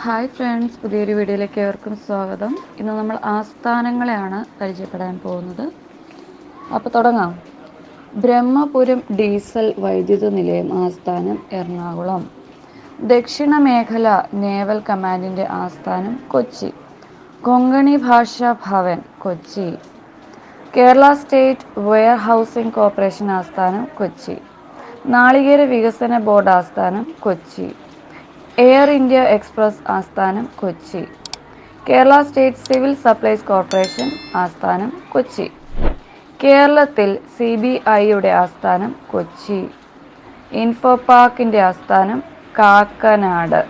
Hi friends പുതിയൊരു വീഡിയോയിലേക്ക് ഏവർക്കും സ്വാഗതം. ഇന്ന് നമ്മൾ ആസ്ഥാനങ്ങളെയാണ് പരിചയപ്പെടാൻ പോകുന്നത്. അപ്പോൾ തുടങ്ങാം. ബ്രഹ്മപുരം ഡീസൽ വൈദ്യുത നിലയം ആസ്ഥാനം എറണാകുളം. ദക്ഷിണ മേഖല നേവൽ കമാൻഡിന്റെ ആസ്ഥാനം Kochi. Konkani Bhasha Bhavan Kochi. Kerala state warehousing corporation ആസ്ഥാനം കൊച്ചി. നാളികേര വികസന ബോർഡ് ആസ്ഥാനം കൊച്ചി. എയർ ഇന്ത്യ എക്സ്പ്രസ് ആസ്ഥാനം Kochi. Kerala state civil supplies corporation ആസ്ഥാനം കൊച്ചി. കേരളത്തിൽ സി ബി ഐയുടെ ആസ്ഥാനം കൊച്ചി. ഇൻഫോ പാർക്കിന്റെ ആസ്ഥാനം കാക്കനാട്.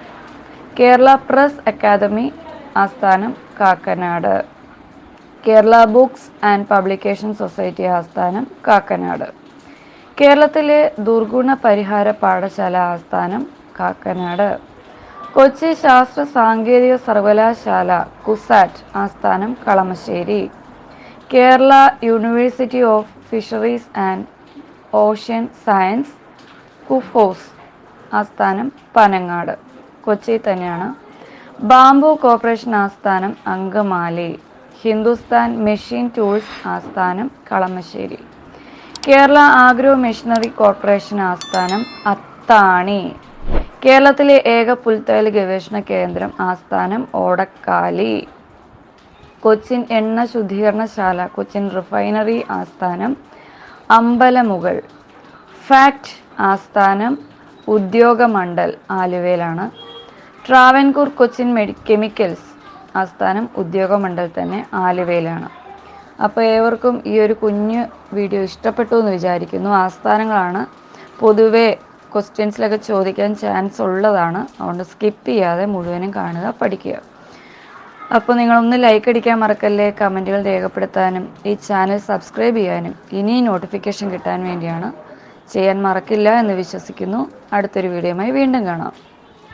കേരള പ്രസ് അക്കാദമി ആസ്ഥാനം Kakkanad. Kerala books and publication society ആസ്ഥാനം കാക്കനാട്. കേരളത്തിലെ ദുർഗുണ പരിഹാര പാഠശാല ആസ്ഥാനം കാക്കനാട്. കൊച്ചി ശാസ്ത്ര സാങ്കേതിക സർവകലാശാല കുസാറ്റ് ആസ്ഥാനം Kalamassery. Kerala university of fisheries and ocean science KUFOS ആസ്ഥാനം പനങ്ങാട്. കൊച്ചി തന്നെയാണ്. ബാംബു കോർപ്പറേഷൻ ആസ്ഥാനം അങ്കമാലി. ഹിന്ദുസ്ഥാൻ മെഷീൻ ടൂൾസ് ആസ്ഥാനം Kalamassery. Kerala agro machinery corporation ആസ്ഥാനം അത്താണി. കേരളത്തിലെ ഏക പുൽത്തൈൽ ഗവേഷണ കേന്ദ്രം ആസ്ഥാനം ഓടക്കാലി. കൊച്ചിൻ എണ്ണ ശുദ്ധീകരണശാല കൊച്ചിൻ റിഫൈനറി ആസ്ഥാനം അമ്പലമുകൾ. ഫാക്ട് ആസ്ഥാനം ഉദ്യോഗമണ്ഡൽ ആലുവയിലാണ്. ട്രാവൻകൂർ കൊച്ചിൻ മെഡി കെമിക്കൽസ് ആസ്ഥാനം ഉദ്യോഗമണ്ഡൽ തന്നെ ആലുവയിലാണ്. അപ്പോൾ ഏവർക്കും ഈ ഒരു കുഞ്ഞ് വീഡിയോ ഇഷ്ടപ്പെട്ടു എന്ന് വിചാരിക്കുന്നു. ആസ്ഥാനങ്ങളാണ് പൊതുവേ ക്വസ്റ്റ്യൻസിലൊക്കെ ചോദിക്കാൻ ചാൻസ് ഉള്ളതാണ്. അതുകൊണ്ട് സ്കിപ്പ് ചെയ്യാതെ മുഴുവനും കാണുക പഠിക്കുക. അപ്പോൾ നിങ്ങളൊന്ന് ലൈക്ക് അടിക്കാൻ മറക്കല്ലേ കമന്റുകൾ രേഖപ്പെടുത്താനും ഈ ചാനൽ സബ്സ്ക്രൈബ് ചെയ്യാനും ഇനി നോട്ടിഫിക്കേഷൻ കിട്ടാൻ വേണ്ടിയാണ്. ചെയ്യാൻ മറക്കില്ല എന്ന് വിശ്വസിക്കുന്നു. അടുത്തൊരു വീഡിയോയുമായി വീണ്ടും കാണാം.